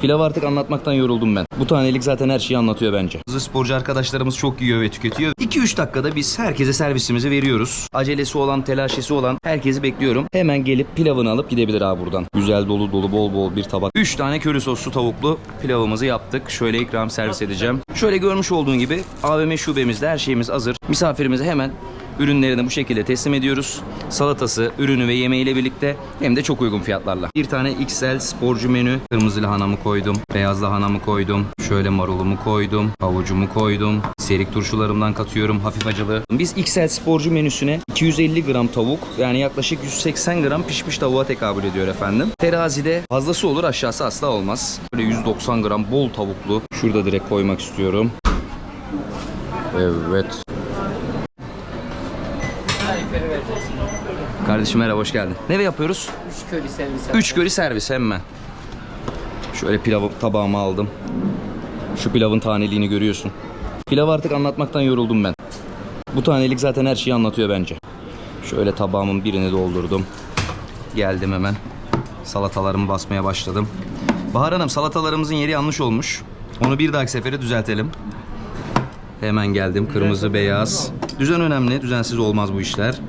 Pilav artık anlatmaktan yoruldum ben. Bu tanelik zaten her şeyi anlatıyor bence. Hızlı sporcu arkadaşlarımız çok yiyor ve tüketiyor. 2-3 dakikada biz herkese servisimizi veriyoruz. Acelesi olan, telaşesi olan herkesi bekliyorum. Hemen gelip pilavını alıp gidebilir abi buradan. Güzel dolu dolu bol bol bir tabak. 3 tane köri soslu tavuklu pilavımızı yaptık. Şöyle ikram servis edeceğim. Şöyle görmüş olduğun gibi AVM şubemizde her şeyimiz hazır. Misafirimize hemen ürünlerini bu şekilde teslim ediyoruz. Salatası, ürünü ve yemeğiyle birlikte hem de çok uygun fiyatlarla. Bir tane XL sporcu menü. Kırmızı lahanamı koydum. Beyaz lahanamı koydum. Şöyle marulumu koydum. Havucumu koydum. Serik turşularımdan katıyorum hafif acılı. Biz XL sporcu menüsüne 250 gram tavuk yani yaklaşık 180 gram pişmiş tavuğa tekabül ediyor efendim. Terazide fazlası olur aşağısı asla olmaz. Böyle 190 gram bol tavuklu. Şurada direkt koymak istiyorum. Evet. Kardeşim merhaba hoş geldin. Ne yapıyoruz? Üç köri servis. 3 köri servis hemen. Şöyle pilav tabağımı aldım. Şu pilavın taneliğini görüyorsun. Pilav artık anlatmaktan yoruldum ben. Bu tanelik zaten her şeyi anlatıyor bence. Şöyle tabağımın birini doldurdum. Geldim hemen. Salatalarımı basmaya başladım. Bahar Hanım salatalarımızın yeri yanlış olmuş. Onu bir dahaki sefere düzeltelim. Hemen geldim. Kırmızı, beyaz. Düzen önemli. Düzensiz olmaz bu işler.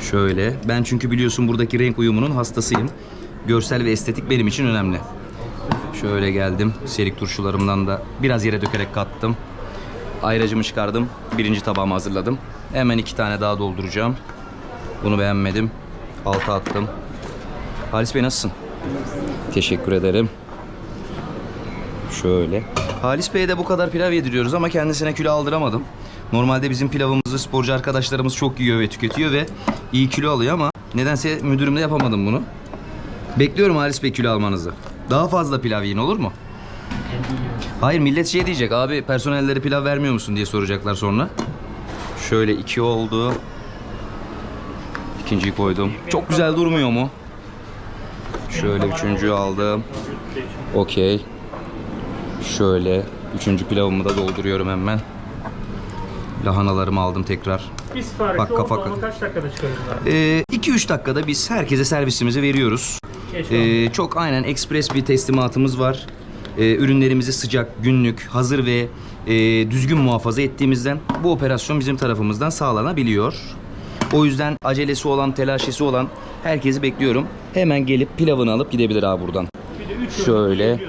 Şöyle. Ben çünkü biliyorsun buradaki renk uyumunun hastasıyım. Görsel ve estetik benim için önemli. Şöyle geldim. Serik turşularımdan da biraz yere dökerek kattım. Ayracımı çıkardım. Birinci tabağımı hazırladım. Hemen iki tane daha dolduracağım. Bunu beğenmedim. Alta attım. Halis Bey nasılsın? Teşekkür ederim. Şöyle. Halis Bey'e de bu kadar pilav yediriyoruz ama kendisine kilo aldıramadım. Normalde bizim pilavımızı sporcu arkadaşlarımız çok yiyor ve tüketiyor ve iyi kilo alıyor ama nedense müdürümle yapamadım bunu. Bekliyorum Halis Bey kilo almanızı. Daha fazla pilav yiyin olur mu? Hayır millet şey diyecek abi personellere pilav vermiyor musun diye soracaklar sonra. Şöyle iki oldu. İkinciyi koydum. Çok güzel durmuyor mu? Şöyle üçüncüyü aldım. Okey. Şöyle üçüncü pilavımı da dolduruyorum hemen. Lahanalarımı aldım tekrar. Bir siparişi Bak, kafa- ortalama kaç dakikada çıkarırız abi? Ee, 2-3 dakikada biz herkese servisimizi veriyoruz. Geç Ee, çok aynen ekspres bir teslimatımız var. Ee, ürünlerimizi sıcak, günlük, hazır ve e, düzgün muhafaza ettiğimizden bu operasyon bizim tarafımızdan sağlanabiliyor. O yüzden acelesi olan, telaşesi olan herkesi bekliyorum. Hemen gelip pilavını alıp gidebilir abi buradan. Bir de üç Şöyle.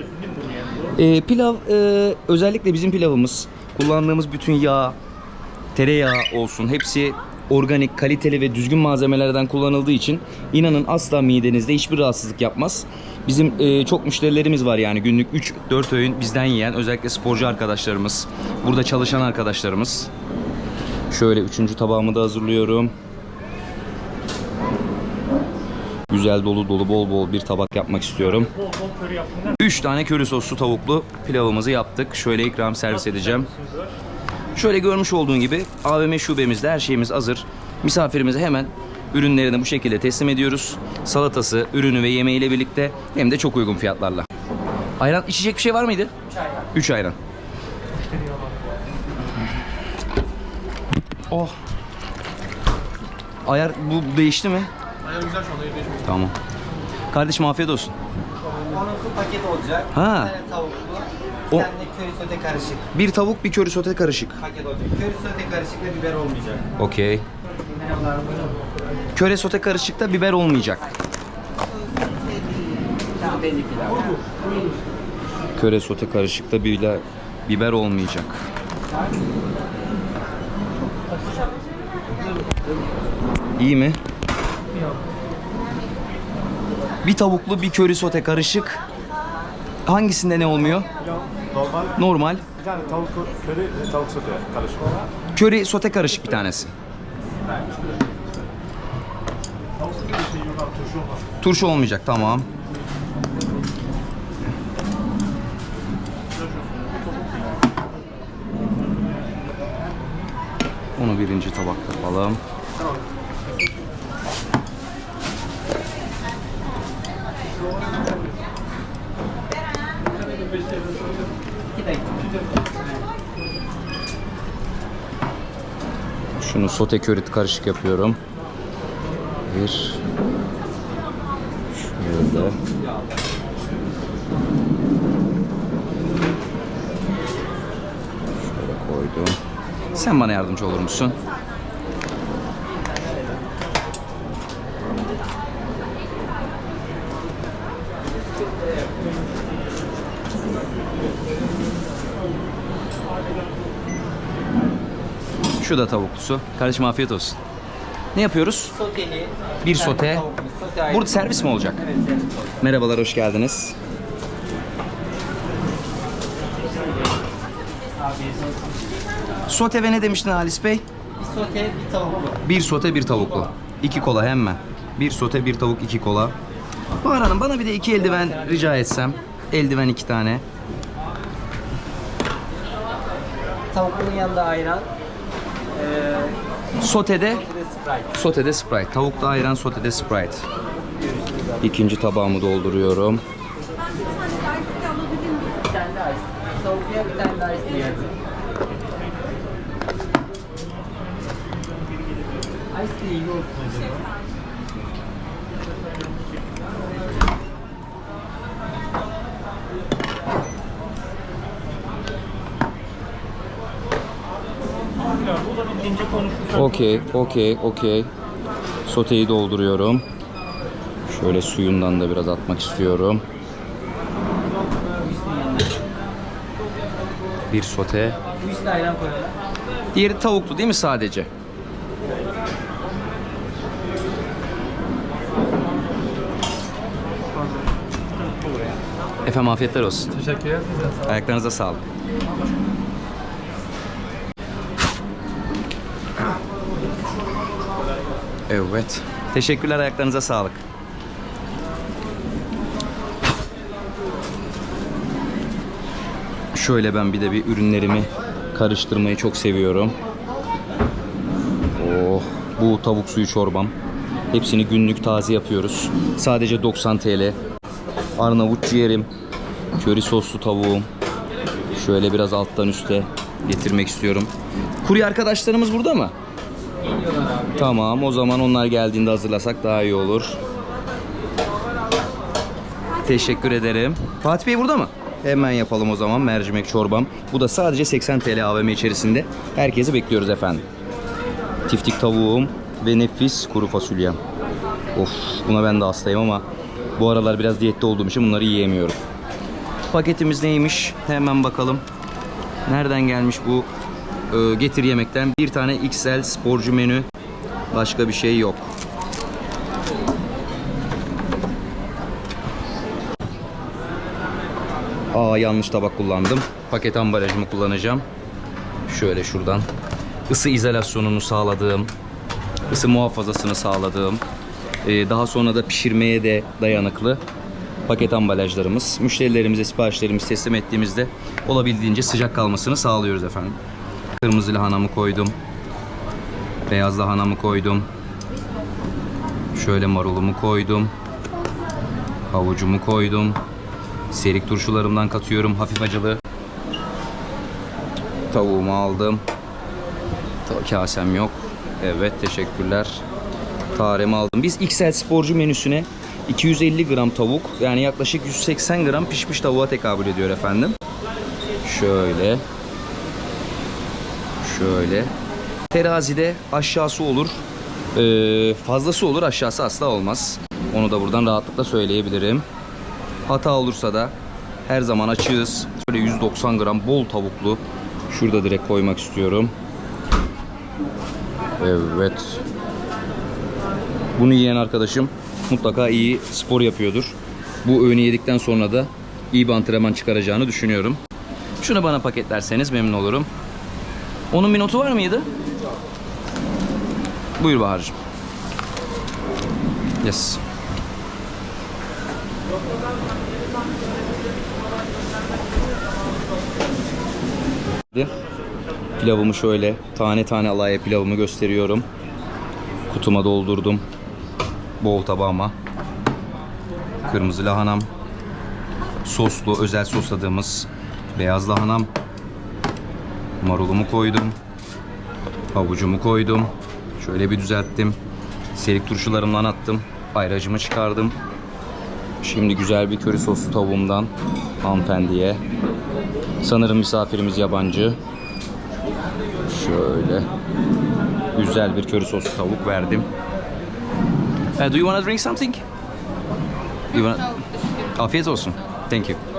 Ee, pilav e, özellikle bizim pilavımız kullandığımız bütün yağ, tereyağı olsun hepsi organik, kaliteli ve düzgün malzemelerden kullanıldığı için inanın asla midenizde hiçbir rahatsızlık yapmaz. Bizim e, çok müşterilerimiz var yani günlük 3-4 öğün bizden yiyen özellikle sporcu arkadaşlarımız, burada çalışan arkadaşlarımız. Şöyle üçüncü tabağımı da hazırlıyorum. Güzel dolu dolu bol bol bir tabak yapmak istiyorum. Bol bol köri yaptığında 3 tane köri soslu tavuklu pilavımızı yaptık. Şöyle ikram servis edeceğim. Şöyle görmüş olduğun gibi AVM şubemizde her şeyimiz hazır. Misafirimize hemen ürünlerini bu şekilde teslim ediyoruz. Salatası, ürünü ve yemeğiyle birlikte hem de çok uygun fiyatlarla. Ayran içecek bir şey var mıydı? 3 ayran. Oh. Ayar bu değişti mi? Ayar güzel şu anda değişmiyor. Tamam. Kardeşim afiyet olsun. Onunki paket olacak. Ha. Bir tane tavuklu. O- Bir tane de köri sote karışık Bir tavuk, bir köri sote karışık. paket olacak. Köri sote karışık ve biber olmayacak. Okey. Köre sote karışıkta biber olmayacak. Pilav. Köre sote karışıkta biber, biber olmayacak. İyi mi? Bir tavuklu bir köri sote karışık. Hangisinde ne olmuyor? Normal Normal. bir tane tavuk köri ve tavuk sote karışık. Köri sote karışık bir tanesi. Şey turşu olmayacak tamam. Onu birinci tabakta yapalım. Şunu sote körit karışık yapıyorum. Bir. Şöyle. Şöyle koydum. Sen bana yardımcı olur musun? Da tavuklusu. Kardeşim afiyet olsun. Ne yapıyoruz? Soteli. Bir sote. Burada servis mi olacak? Evet, servis olacak. Merhabalar, hoş geldiniz. Sote ve ne demiştin Halis Bey? Bir sote, bir tavuklu. Bir sote, bir tavuklu. İki kola hemen. Bir sote, bir tavuk, iki kola. Bahar Hanım bana bir de iki eldiven rica etsem. Eldiven iki tane. Tavuklunun yanında ayran. Ee, Sotede, sotede Sprite. Tavukta ayran, sotede Sprite. İkinci tabağımı dolduruyorum. İce. De iyi. Ya bu da bitince konuşursak. Okey, okey, okey. Soteyi dolduruyorum. Şöyle suyundan da biraz atmak istiyorum. Bir sote. Diğeri tavuklu değil mi sadece? Efendim afiyetler olsun. Teşekkür ederim. Ayaklarınıza sağlık. Evet. Teşekkürler ayaklarınıza sağlık. Şöyle ben bir de bir ürünlerimi karıştırmayı çok seviyorum. Oh, bu tavuk suyu çorbam. Hepsini günlük taze yapıyoruz. Sadece 90 TL. Arnavut ciğerim, köri soslu tavuğum. Şöyle biraz alttan üste getirmek istiyorum. Kurye arkadaşlarımız burada mı? Tamam o zaman onlar geldiğinde hazırlasak daha iyi olur. Teşekkür ederim. Fatih Bey burada mı? Hemen yapalım o zaman mercimek çorbam. Bu da sadece 80 TL AVM içerisinde. Herkesi bekliyoruz efendim. Tiftik tavuğum ve nefis kuru fasulyem. Of buna ben de hastayım ama bu aralar biraz diyette olduğum için bunları yiyemiyorum. Paketimiz neymiş? Hemen bakalım. Nereden gelmiş bu e, getir yemekten? Bir tane XL sporcu menü. Başka bir şey yok. Aa yanlış tabak kullandım. Paket ambalajımı kullanacağım. Şöyle şuradan. Isı izolasyonunu sağladığım, ısı muhafazasını sağladığım, e, daha sonra da pişirmeye de dayanıklı paket ambalajlarımız. Müşterilerimize siparişlerimizi teslim ettiğimizde olabildiğince sıcak kalmasını sağlıyoruz efendim. Kırmızı lahanamı koydum. Beyaz lahanamı koydum. Şöyle marulumu koydum. Havucumu koydum. Serik turşularımdan katıyorum hafif acılı. Tavuğumu aldım. Kasem yok. Evet teşekkürler. Taremi aldım. Biz XL sporcu menüsüne 250 gram tavuk yani yaklaşık 180 gram pişmiş tavuğa tekabül ediyor efendim. Şöyle. Şöyle. Terazide aşağısı olur. Ee, fazlası olur aşağısı asla olmaz. Onu da buradan rahatlıkla söyleyebilirim. Hata olursa da her zaman açığız. Şöyle 190 gram bol tavuklu. Şurada direkt koymak istiyorum. Evet. Bunu yiyen arkadaşım mutlaka iyi spor yapıyordur. Bu öğünü yedikten sonra da iyi bir antrenman çıkaracağını düşünüyorum. Şunu bana paketlerseniz memnun olurum. Onun bir notu var mıydı? Buyur Bahar'cığım. Yes. Pilavımı şöyle tane tane alaya pilavımı gösteriyorum. Kutuma doldurdum. Bol tabağıma. Kırmızı lahanam. Soslu özel sosladığımız beyaz lahanam. Marulumu koydum. Havucumu koydum. Şöyle bir düzelttim. Serik turşularımdan attım. Ayracımı çıkardım. Şimdi güzel bir köri soslu tavuğumdan hanımefendiye. Sanırım misafirimiz yabancı. Şöyle güzel bir köri soslu tavuk verdim. Uh, do you want to drink something? You wanna... Afiyet olsun. Thank you.